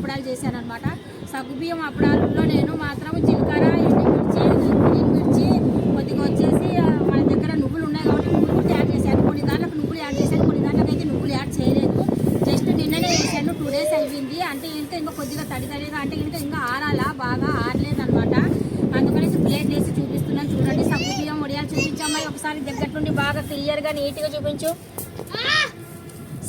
అప్పడాలు చేశాను అనమాట అప్పడాలలో నేను మాత్రం జీలకర్ర ఎండుమిర్చి ఎండుమిర్చి కొద్దిగా వచ్చేసి మన దగ్గర నువ్వులు ఉన్నాయి కాబట్టి నువ్వులు కూడా యాడ్ చేశాను. కొన్ని దాంట్లకు నువ్వులు యాడ్ చేశాను కొన్ని దాంట్లకు అయితే నువ్వులు యాడ్ చేయలేదు. జస్ట్ నిన్ననే వేసాను టూ డేస్ అయిపోయింది అంటే ఇంకా ఇంకా కొద్దిగా తడి తడిగా అంటే ఇంకా ఇంకా ఆరాలా బాగా ఆరలేదనమాట అందుకనేసి ప్లేట్ వేసి చూపిస్తున్నాను. చూడండి సగ్గుబియ్యం వడియాలు చూపించమ్మాయి ఒకసారి దగ్గర నుండి బాగా క్లియర్గా నీట్గా చూపించు.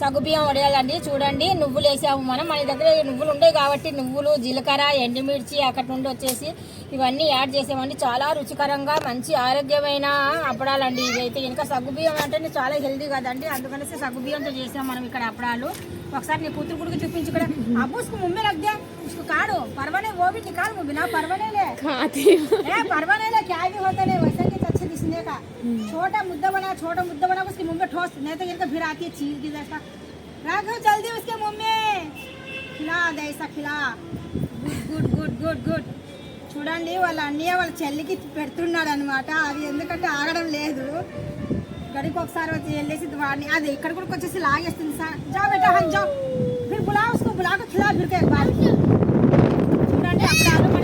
సగ్గుబియ్యం వడియాలండి చూడండి నువ్వులు వేసాము మనం మన దగ్గర నువ్వులు ఉంటాయి కాబట్టి నువ్వులు జీలకర్ర ఎండుమిర్చి అక్కడ నుండి వచ్చేసి ఇవన్నీ యాడ్ చేసామండి చాలా రుచికరంగా మంచి ఆరోగ్యమైన అప్పడాలండి ఇదైతే ఇంకా సగ్గుబియ్యం అంటే చాలా హెల్దీ కదండి అందుకనేసి సగ్గుబియ్యంతో చేసాం మనం ఇక్కడ అప్పడాలు ఒకసారి నీ కూతురు కూడా చూపించి ఇక్కడ అబ్బుస్కు ముమ్మే లగ్గా उसको काढ़ो परवाने वो भी निकाल वो बिना परवाने ले खाती हूँ ए परवाने ले क्या भी होता है वैसे नहीं अच्छे दिखने का छोटा मुद्दा बना छोटा मुद्दा बना उसके मुंह में ठोस नहीं तो इनका फिर आती है चीज की जैसा राघव जल्दी उसके मुंह में खिला दे ऐसा खिला గుడ్ గుడ్ గుడ్ గుడ్ చూడండి వాళ్ళ అన్నయ్య వాళ్ళ చెల్లికి పెడుతున్నాడు అనమాట అది ఎందుకంటే ఆగడం లేదు గడికి ఒకసారి వచ్చి వెళ్ళేసి వాడిని అది ఇక్కడ కూడా వచ్చేసి లాగేస్తుంది సార్ జా బేటా హం జా ఫిర్ బులా ఉస్కో బులా కు ఖిలా ఫిర్ కే బాద్ చూడండి అప్పడాలు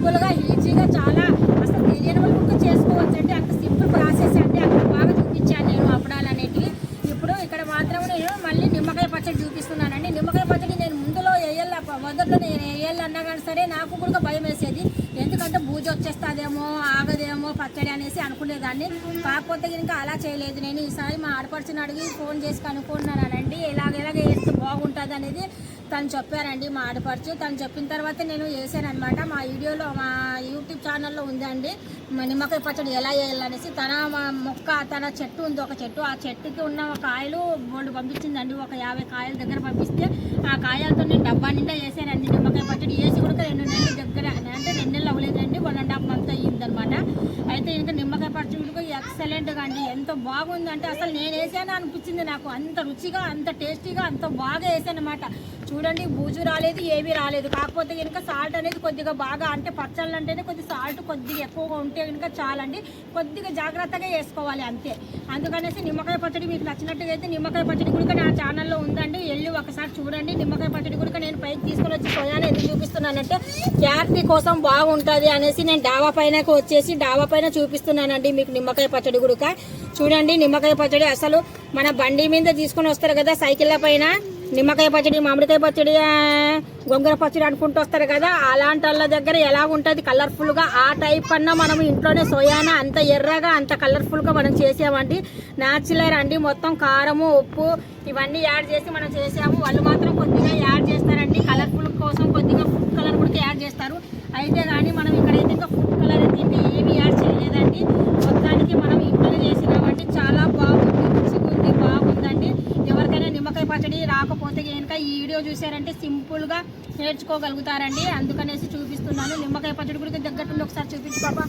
సింపుల్గా ఈజీగా చాలా అసలు తెలియని బుక్ చేసుకోవచ్చు అంటే అంత సింపుల్ ప్రాసెస్ అంటే అక్కడ బాగా చూపించాను నేను అప్పడాలు అనేటివి ఇప్పుడు ఇక్కడ మాత్రం నేను మళ్ళీ నిమ్మకాయ పచ్చడి చూపిస్తున్నానండి. నిమ్మకాయ పచ్చడి నేను ముందులో వేయాల మొదట్లో నేను వేయాలన్నా కానీ సరే నాకు కూడా భయం వేసేది. ఎందుకంటే బూజు వచ్చేస్తుందేమో ఆగదేమో పచ్చడి అనేసి అనుకునేదాన్ని. కాకపోతే ఇంకా అలా చేయలేదు. నేను ఈసారి మా ఆడపడుచుని అడిగి ఫోన్ చేసి కనుక్కున్నానండి ఎలాగెలాగ ఎలాగ బాగుంటుంది అనేది తను చెప్పారండి మా ఆడపడుచు. తను చెప్పిన తర్వాత నేను వేసాను మా వీడియోలో మా యూట్యూబ్ ఛానల్లో ఉందండి. నిమ్మకాయ పచ్చడి ఎలా వేయాలనేసి తన మొక్క తన చెట్టు ఉంది ఒక చెట్టు. ఆ చెట్టుకి ఉన్న కాయలు బోల్డ్ పంపించిందండి. ఒక యాభై కాయల దగ్గర పంపిస్తే ఆ కాయలతో నేను డబ్బా నిండా వేసానండి నిమ్మకాయ పచ్చడి వేసి కూడా రెండు నెలల దగ్గర అంటే రెండు నెలలు అవ్వలేదండి. వన్ అండ్ హాఫ్ మంత్ అయ్యిందనమాట అయితే ఇంకా నిమ్మకాయ పచ్చడి ఎక్సలెంట్గా అండి. ఎంత బాగుందంటే అసలు నేను వేసాను అనిపించింది నాకు. అంత రుచిగా అంత టేస్టీగా అంత బాగా బాగా వేసానమాట. చూడండి బూజు రాలేదు ఏమీ రాలేదు. కాకపోతే కనుక సాల్ట్ అనేది కొద్దిగా బాగా అంటే పచ్చళ్ళు అంటేనే కొద్దిగా సాల్ట్ కొద్దిగా ఎక్కువగా ఉంటే కనుక చాలండి. కొద్దిగా జాగ్రత్తగా వేసుకోవాలి అంతే. అందుకనేసి నిమ్మకాయ పచ్చడి మీకు నచ్చినట్టుగా అయితే నిమ్మకాయ పచ్చడి కూడా నా ఛానల్లో ఉందండి. వెళ్ళి ఒకసారి చూడండి. నిమ్మకాయ పచ్చడి కూడా నేను పైకి తీసుకొని వచ్చి పోయాను. ఎందుకు చూపిస్తున్నానంటే క్యారటీ కోసం బాగుంటుంది అనేసి నేను డాబా పైనకు వచ్చేసి డాబా పైన చూపిస్తున్నానండి మీకు నిమ్మకాయ పచ్చడి గుడక చూడండి నిమ్మకాయ పచ్చడి అసలు మన బండి మీద తీసుకొని వస్తారు కదా సైకిళ్ళ పైన. నిమ్మకాయ పచ్చడి మామిడికాయ పచ్చడి గొంగర పచ్చడి అనుకుంటూ వస్తారు కదా. అలాంటి వాళ్ళ దగ్గర ఎలా ఉంటుంది కలర్ఫుల్గా ఆ టైప్ కన్నా మనం ఇంట్లోనే సోయానా? అంత ఎర్రగా అంత కలర్ఫుల్గా మనం చేసామండి. న్యాచురల్ అండి మొత్తం కారము ఉప్పు ఇవన్నీ యాడ్ చేసి మనం చేసాము. వాళ్ళు మాత్రం కొద్దిగా యాడ్ చేస్తారండి. కలర్ఫుల్ కోసం కొద్దిగా ఫుడ్ కలర్ కూడా యాడ్ చేస్తారు. అయితే కానీ మనం ఇక్కడైతే ఇంకా ఫుడ్ కలర్ అయితే ఏమీ యాడ్ చేయలేదండి. మొత్తానికి మనం ఇంట్లోనే చేసినామండి చాలా బాగుంది రుచిగా ఉంది బాగుందండి ఎవరికైనా నిమ్మకాయ పచ్చడి రాకపోతే కనుక ఈ వీడియో చూసారంటే సింపుల్గా నేర్చుకోగలుగుతారండి. అందుకనేసి చూపిస్తున్నాను. నిమ్మకాయ పచ్చడి కూడా దగ్గర ఒకసారి చూపించు పాప.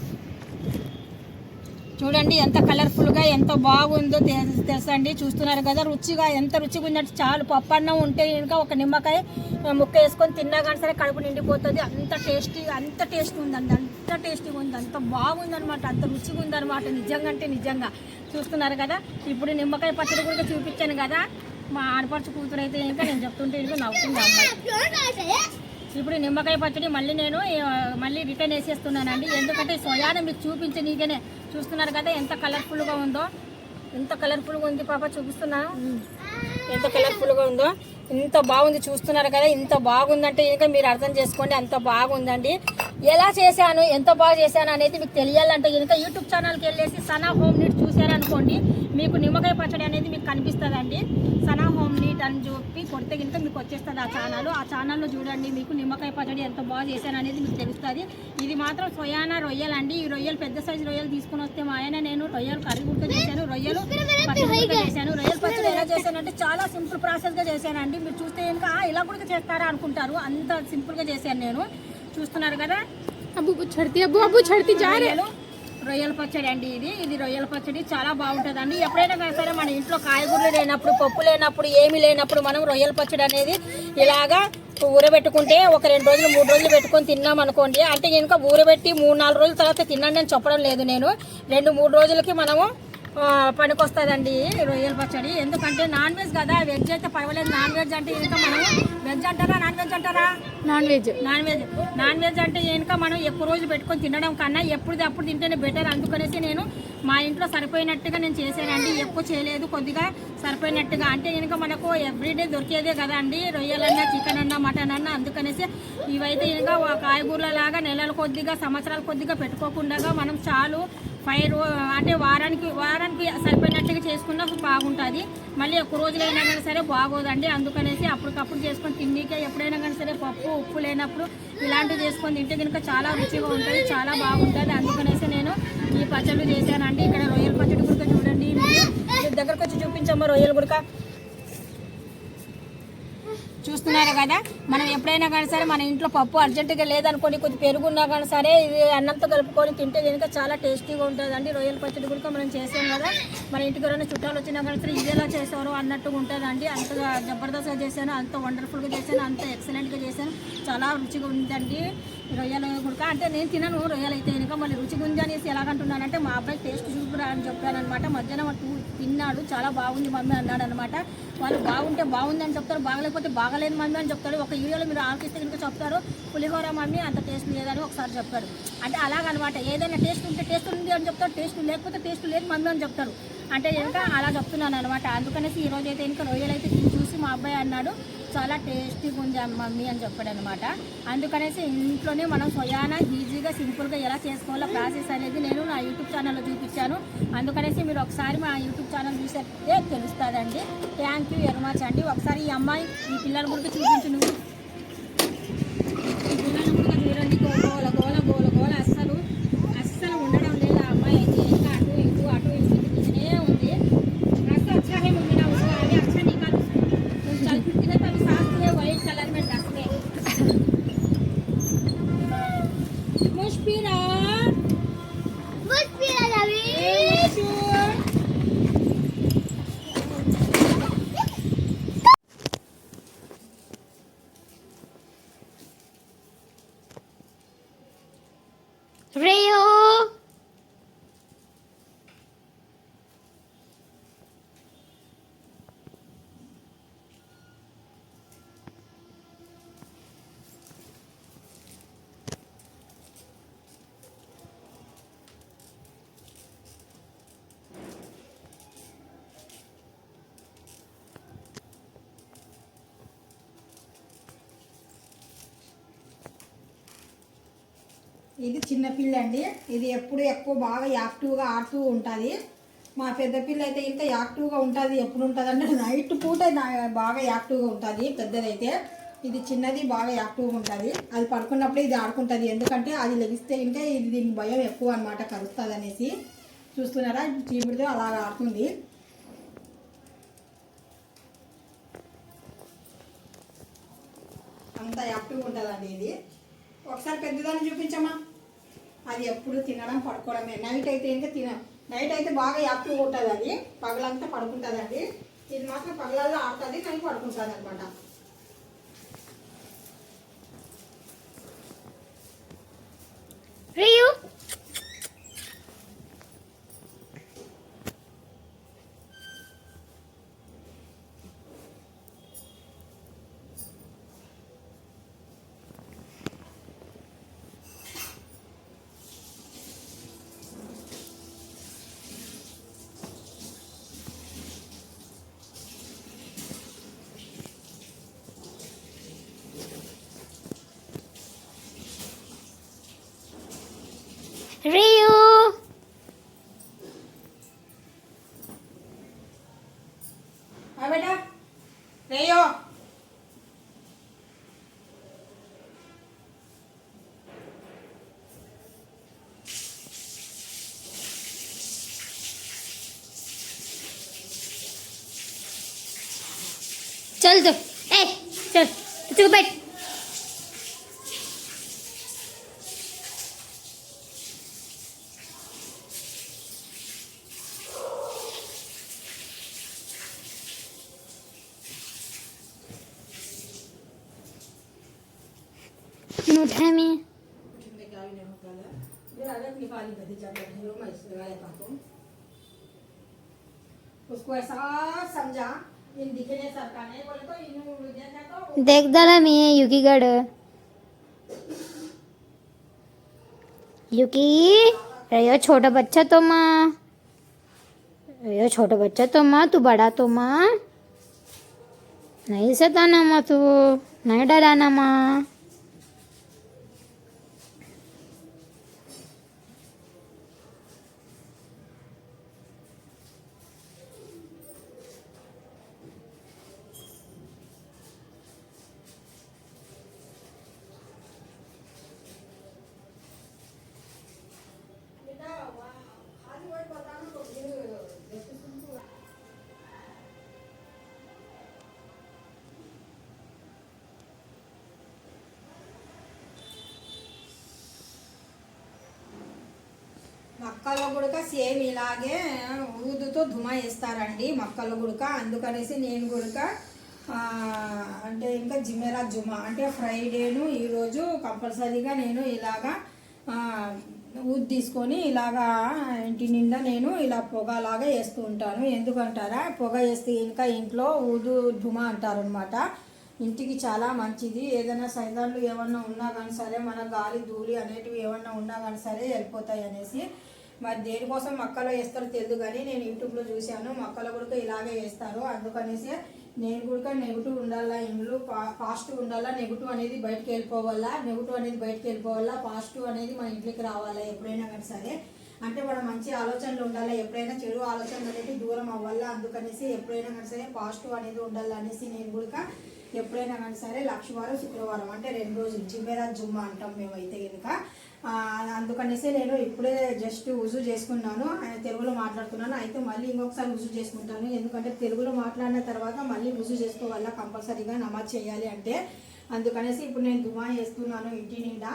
చూడండి ఎంత కలర్ఫుల్గా ఎంత బాగుందో తె- తెలుసండి చూస్తున్నారు కదా రుచిగా ఎంత రుచిగా ఉందంటే చాలు. పప్పు అన్నం ఉంటే ఇంకా ఒక నిమ్మకాయ ముక్క వేసుకొని తిన్నా కానీ సరే కడుపు నిండిపోతుంది. అంత టేస్టీ అంత టేస్ట్ ఉందండి. అంత టేస్టీగా ఉంది. అంత బాగుందనమాట అంత రుచిగా ఉందన్నమాట. నిజంగా అంటే నిజంగా. చూస్తున్నారు కదా ఇప్పుడు నిమ్మకాయ పచ్చడి కూడా చూపించాను కదా. మా ఆడపడుచు కూతురు అయితే ఇంకా నేను చెప్తుంటే ఇంకా నవ్వుతుంది అమ్మాయి. ఇప్పుడు నిమ్మకాయ పచ్చడి మళ్ళీ నేను మళ్ళీ రిటర్న్ వేసేస్తున్నానండి. ఎందుకంటే సోయాను మీకు చూపించే నీకనే చూస్తున్నారు కదా ఎంత కలర్ఫుల్గా ఉందో. ఎంత కలర్ఫుల్గా ఉంది పాప చూపిస్తున్నాను ఎంత కలర్ఫుల్గా ఉందో. ఇంత బాగుంది చూస్తున్నారు కదా ఇంత బాగుందంటే ఇంకా మీరు అర్థం చేసుకోండి అంత బాగుందండి. ఎలా చేశాను ఎంత బాగా చేశాను అనేది మీకు తెలియాలంటే కనుక యూట్యూబ్ ఛానల్కి వెళ్ళేసి సనా హోమ్ నీట్ చూశారనుకోండి. మీకు నిమ్మకాయ పచ్చడి అనేది మీకు కనిపిస్తుంది సనా హోమ్ నీట్ అని చెప్పి కొడితే కనుక మీకు వచ్చేస్తుంది ఆ ఛానల్. ఆ ఛానల్లో చూడండి మీకు నిమ్మకాయ పచ్చడి ఎంత బాగా చేశాను అనేది మీకు తెలుస్తుంది. ఇది మాత్రం సొయానా రొయ్యలు అండి. ఈ రొయ్యలు పెద్ద సైజు రొయ్యలు తీసుకుని వస్తే మా ఆయన నేను రొయ్యలు కర్రీ గుర్తు చేశాను రొయ్యలు చేశాను. రొయ్యలు పచ్చడి ఎలా చేశానంటే చాలా సింపుల్ ప్రాసెస్గా చేశానండి. మీరు చూస్తే కనుక ఇలా కూడా చేస్తారా? అనుకుంటారు. అంత సింపుల్గా చేశాను నేను. చూస్తున్నారు కదా? అబ్బు చడితే అబ్బు అబ్బు చడితే జారేలు రొయ్యల పచ్చడి అండి ఇది. ఇది రొయ్యల పచ్చడి చాలా బాగుంటుంది అండి ఎప్పుడైనా సరే మన ఇంట్లో కాయగూరలు లేనప్పుడు పప్పు లేనప్పుడు ఏమి లేనప్పుడు మనం రొయ్యల పచ్చడి అనేది ఇలాగా ఊరబెట్టుకుంటే ఒక రెండు రోజులు మూడు రోజులు పెట్టుకొని తిన్నాం అనుకోండి. అంటే ఇంకా ఊరబెట్టి మూడు నాలుగు రోజుల తర్వాత తినండి అని చెప్పడం లేదు నేను. రెండు మూడు రోజులకి మనము పనికొస్తుందండి రొయ్యల పచ్చడి. ఎందుకంటే నాన్ వెజ్ కదా వెజ్ అయితే పర్వాలేదు. నాన్ వెజ్ అంటే ఇంకా మనం వెజ్ అంటారా నాన్ వెజ్ అంటారా? Non veg. Non veg. Non veg అంటే ఇంకా మనం ఎక్కువ రోజు పెట్టుకొని తినడం కన్నా ఎప్పుడు అప్పుడు తింటేనే బెటర్ అందుకనేసి నేను మా ఇంట్లో సరిపోయినట్టుగా నేను చేశానండి ఎక్కువ చేయలేదు కొద్దిగా సరిపోయినట్టుగా. అంటే ఇంకా మనకు ఎవ్రీడే దొరికేదే కదా అండి రొయ్యలన్నా చికెన్ అన్నా మటన్ అన్నా అందుకనేసి ఇవైతే ఇంకా కాయగూరల లాగా నెలల కొద్దిగా సంవత్సరాల కొద్దిగా పెట్టుకోకుండా మనం చాలు ఫైవ్ అంటే వారానికి వారానికి సరిపోయినట్టుగా చేసుకున్నా బాగుంటుంది. మళ్ళీ ఎక్కువ రోజులైనా కానీ సరే బాగోదండి. అందుకనేసి అప్పటికప్పుడు చేసుకొని తిండికే ఎప్పుడైనా కానీ సరే పప్పు ఉప్పు లేనప్పుడు ఇలాంటివి చేసుకొని తింటే కనుక చాలా రుచిగా ఉంటుంది చాలా బాగుంటుంది. అందుకనేసి నేను ఈ పచ్చళ్ళు చేశానండి. ఇక్కడ రొయ్యల పచ్చడి గుడక చూడండి. దగ్గరకు వచ్చి చూపించమ్మా రొయ్యల గుడక చూస్తున్నారు కదా? మనం ఎప్పుడైనా కానీ సరే మన ఇంట్లో పప్పు అర్జెంటుగా లేదనుకోండి కొద్ది పెరుగున్నా కానీ సరే ఇది అన్నంతో కలుపుకొని తింటే కనుక చాలా టేస్టీగా ఉంటుందండి. రొయ్యల పచ్చడి కూడా మనం చేసాం కదా? మన ఇంటికి ఎవరైనా చుట్టాలు వచ్చినా కానీ సరే ఇదేలా ఎలా చేశారు అన్నట్టుగా ఉంటుందండి. అంతగా జబర్దస్త్గా చేశాను అంత వండర్ఫుల్గా చేశాను అంత ఎక్సలెంట్గా చేశాను. చాలా రుచిగా ఉందండి రొయ్యలు గుడక అంటే నేను తినను రొయ్యలు అయితే కనుక మళ్ళీ రుచిగా ఉంది అనేసి ఎలాగంటున్నానంటే మా అబ్బాయి టేస్ట్ చూపురా అని చెప్పాను అనమాట మధ్యాహ్నం టూ తిన్నాడు చాలా బాగుంది మమ్మీ అన్నాడు అనమాట వాళ్ళు బాగుంటే బాగుంది అని చెప్తారు బాగలేకపోతే బాగలేదు మమ్మీ అని చెప్తారు. ఒక వీడియోలో మీరు ఆలోచిస్తే కనుక చెప్తారు పులిహోర మమ్మీ అంత టేస్ట్ లేదని ఒకసారి చెప్తారు. అంటే అలాగనమాట ఏదైనా టేస్ట్ ఉంటే టేస్ట్ ఉంది అని చెప్తారు టేస్ట్ లేకపోతే టేస్ట్ లేదు మమ్మీ అని చెప్తారు. అంటే ఇంకా అలా చెప్తున్నాను అనమాట అందుకనేసి ఈ రోజు అయితే ఇంకా రొయ్యలు అయితే తిని చూసి మా అబ్బాయి అన్నాడు చాలా టేస్టీగా ఉంది మమ్మీ అని చెప్పాడు అనమాట అందుకనేసి ఇంట్లోనే మనం స్వయాన ఈజీగా సింపుల్గా ఎలా చేసుకోవాలో ప్రాసెస్ అనేది నేను నా యూట్యూబ్ ఛానల్లో చూపించాను. అందుకనేసి మీరు ఒకసారి మా యూట్యూబ్ ఛానల్ చూసే తెలుస్తుందండి. థ్యాంక్ యూ వెరీ మచ్ అండి. ఒకసారి ఈ అమ్మాయి ఈ పిల్లల గురించి చూపించు ఇది చిన్నపిల్ల అండి ఇది ఎప్పుడు ఎక్కువ బాగా యాక్టివ్గా ఆడుతూ ఉంటుంది. మా పెద్ద పిల్ల అయితే ఇంత యాక్టివ్గా ఉంటుంది ఎప్పుడు ఉంటుంది అంటే నైట్ పూట బాగా యాక్టివ్గా ఉంటుంది పెద్దదైతే. ఇది చిన్నది బాగా యాక్టివ్గా ఉంటుంది. అది పడుకున్నప్పుడే ఇది ఆడుకుంటుంది. ఎందుకంటే అది లెగిస్తే ఇంకా ఇది దీని భయం ఎక్కువ అనమాట కరుస్తుంది అనేసి. చూస్తున్నారా? చీపుడితో అలా ఆడుతుంది. అంత యాక్టివ్గా ఉంటుందండి ఇది. ఒకసారి పెద్దదాన్ని చూపించమ్మా. అది ఎప్పుడు తినడం పడుకోవడమే. నైట్ అయితే ఇంకా తిన నైట్ అయితే బాగా యాక్టివ్ ఉంటుంది అది. పగలంతా పడుకుంటుందండి ఇది మాత్రం పగలల్లో ఆడుతుంది నైట్ పడుకుంటుంది అనమాట चल चुप बैठ उसको ऐसा समझा। तो तो देख डाला मैं युकीगड युकी अरे छोटा बच्चा तो माँ। अरे छोटा बच्चा तो माँ, तू बड़ा तो माँ। नहीं सताना माँ तू, नहीं डराना माँ। మక్కలో గుడక సేమ్ ఇలాగే ఊదుతో దుమా వేస్తారండి మక్కలు గుడక. అందుకనేసి నేను గుడక అంటే ఇంకా జిమెరా జుమా అంటే ఫ్రైడేను ఈరోజు కంపల్సరీగా నేను ఇలాగా ఊది తీసుకొని ఇలాగా ఇంటి నిండా నేను ఇలా పొగలాగా వేస్తూ ఉంటాను. ఎందుకంటారా? పొగ వేస్తే ఇంకా ఇంట్లో ఊదు ధుమా అంటారనమాట ఇంటికి చాలా మంచిది. ఏదైనా సైతాన్లు ఏమన్నా ఉన్నా కానీ సరే మన గాలి ధూళి అనేటివి ఏమన్నా ఉన్నా కానీ సరే వెళ్ళిపోతాయి అనేసి. మరి దేనికోసం మక్కలో వేస్తారో తెలియదు కానీ నేను యూట్యూబ్లో చూశాను. మక్కలో కూడా ఇలాగే వేస్తారు. అందుకనేసి నేను కూడా నెగిటివ్ ఉండాలా ఇండ్లు పా- పాజిటివ్ ఉండాలా నెగిటివ్ అనేది బయటకు వెళ్ళిపోవాలా నెగిటివ్ అనేది బయటకు వెళ్ళిపోవాలా పాజిటివ్ అనేది మన ఇంట్లోకి రావాలా ఎప్పుడైనా కానీ సరే. అంటే మనం మంచి ఆలోచనలు ఉండాలి? ఎప్పుడైనా చెడు ఆలోచనలు అనేది దూరం అవ్వాలి? అందుకనేసి ఎప్పుడైనా కానీ సరే పాజిటివ్ అనేది ఉండాలి అనేసి నేను కూడా ఎప్పుడైనా కానీ సరే లక్షవారం శుక్రవారం అంటే రెండు రోజులు జిమ్మెరా జుమ్మా అంటాం మేమైతే కనుక అందుకనేసి నేను ఇప్పుడే జస్ట్ ఉజు చేసుకున్నాను. ఆయన తెలుగులో మాట్లాడుతున్నాను. అయితే మళ్ళీ ఇంకొకసారి ఉజు చేసుకుంటాను. ఎందుకంటే తెలుగులో మాట్లాడిన తర్వాత మళ్ళీ ఉజు చేసుకోవాలా కంపల్సరీగా నమాజ్ చేయాలి అంటే. అందుకనేసి ఇప్పుడు నేను దుమా చేస్తున్నాను ఇంటి నిండా.